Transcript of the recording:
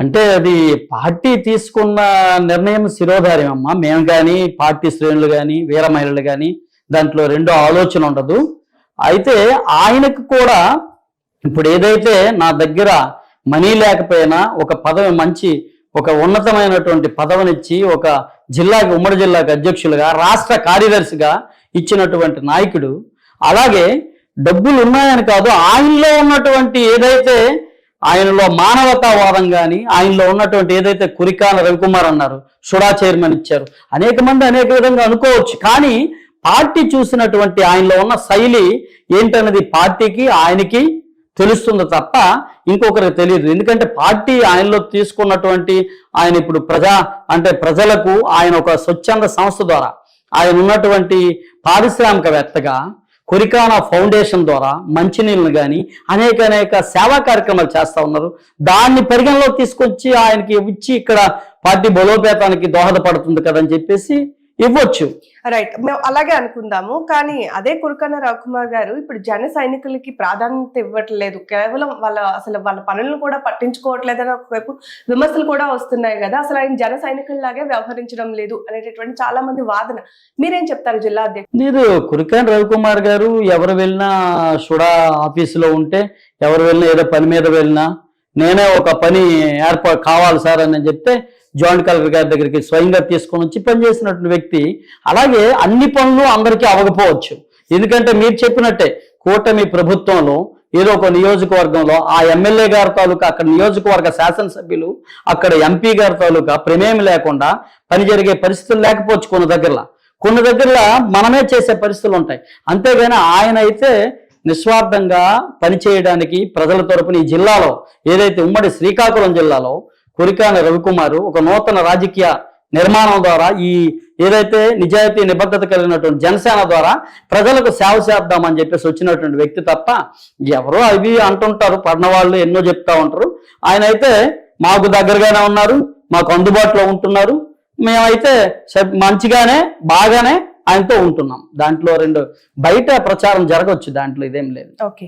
అంటే అది పార్టీ తీసుకున్న నిర్ణయం శిరోధార్యం అమ్మా మేము కానీ పార్టీ శ్రేణులు కానీ వీర మహిళలు కానీ దాంట్లో రెండో ఆలోచన ఉండదు. అయితే ఆయనకు కూడా ఇప్పుడు ఏదైతే నా దగ్గర మనీ లేకపోయినా ఒక పదవి మంచి ఒక ఉన్నతమైనటువంటి పదవినిచ్చి ఒక జిల్లాకి ఉమ్మడి జిల్లాకి అధ్యక్షులుగా రాష్ట్ర కార్యదర్శిగా ఇచ్చినటువంటి నాయకుడు. అలాగే డబ్బులు ఉన్నాయని కాదు ఆయనలో ఉన్నటువంటి ఏదైతే ఆయనలో మానవతావాదం కానీ ఆయనలో ఉన్నటువంటి ఏదైతే కురికాన రవికుమార్ అన్నారు సుడా చైర్మన్ ఇచ్చారు. అనేక మంది అనేక విధంగా అనుకోవచ్చు. కానీ పార్టీ చూసినటువంటి ఆయనలో ఉన్న శైలి ఏంటన్నది పార్టీకి ఆయనకి తెలుస్తుంది తప్ప ఇంకొకరికి తెలియదు. ఎందుకంటే పార్టీ ఆయనలో తీసుకున్నటువంటి ఆయన ఇప్పుడు ప్రజా అంటే ప్రజలకు ఆయన ఒక స్వచ్ఛంద సంస్థ ద్వారా ఆయన ఉన్నటువంటి పారిశ్రామికవేత్తగా కొరికానా ఫౌండేషన్ ద్వారా మంచినీళ్ళను కానీ అనేక అనేక సేవా కార్యక్రమాలు చేస్తా ఉన్నారు. దాన్ని పరిగణలోకి తీసుకొచ్చి ఆయనకి ఇచ్చి ఇక్కడ పార్టీ బలోపేతానికి దోహదపడుతుంది కదని చెప్పేసి ఇవ్వచ్చు. రైట్ మేము అలాగే అనుకుందాము. కానీ అదే కురకన్న రవికుమార్ గారు ఇప్పుడు జన సైనికులకి ప్రాధాన్యత ఇవ్వట్లేదు. కేవలం వాళ్ళ అసలు వాళ్ళ పనులను కూడా పట్టించుకోవట్లేదని ఒకవైపు విమర్శలు కూడా వస్తున్నాయి కదా. అసలు ఆయన జన సైనికుల్లాగే వ్యవహరించడం లేదు అనేటటువంటి చాలా మంది వాదన. మీరేం చెప్తారు జిల్లా అధ్యక్షుడు? మీరు కురికాన్ రవికుమార్ గారు ఎవరు వెళ్ళినా సుడా ఆఫీసులో ఉంటే ఎవరు వెళ్ళినా ఏదో పని మీద వెళ్ళినా నేనే ఒక పని ఏర్పాటు కావాలి సార్ అని చెప్తే జాయింట్ కలెక్టర్ గారి దగ్గరికి స్వయంగా తీసుకొని వచ్చి పనిచేసినటువంటి వ్యక్తి అలాగే అన్ని పనులు అందరికీ అవ్వకపోవచ్చు. ఎందుకంటే మీరు చెప్పినట్టే కూటమి ప్రభుత్వంలో ఏదో ఒక నియోజకవర్గంలో ఆ ఎమ్మెల్యే గారి తాలూకా అక్కడ నియోజకవర్గ శాసనసభ్యులు అక్కడ ఎంపీ గారి తాలూకా ప్రమేయం లేకుండా పని జరిగే పరిస్థితులు లేకపోవచ్చు కొన్ని దగ్గరలో. కొన్ని దగ్గరలో మనమే చేసే పరిస్థితులు ఉంటాయి. అంతేగాని ఆయన అయితే నిస్వార్థంగా పనిచేయడానికి ప్రజల తరపున ఈ జిల్లాలో ఏదైతే ఉమ్మడి శ్రీకాకుళం జిల్లాలో కొరికాన రవికుమారు ఒక నూతన రాజకీయ నిర్మాణం ద్వారా ఈ ఏదైతే నిజాయితీ నిబద్ధత కలిగినటువంటి జనసేన ద్వారా ప్రజలకు సేవ చేద్దామని చెప్పేసి వచ్చినటువంటి వ్యక్తి తప్ప ఎవరో అవి అంటుంటారు పడిన వాళ్ళు ఎన్నో చెప్తా ఉంటారు. ఆయన అయితే మాకు దగ్గరగానే ఉన్నారు మాకు అందుబాటులో ఉంటున్నారు. మేమైతే మంచిగానే బాగానే ఆయనతో ఉంటున్నాం. దాంట్లో రెండు బయట ప్రచారం జరగవచ్చు దాంట్లో ఇదేం లేదు. ఓకే.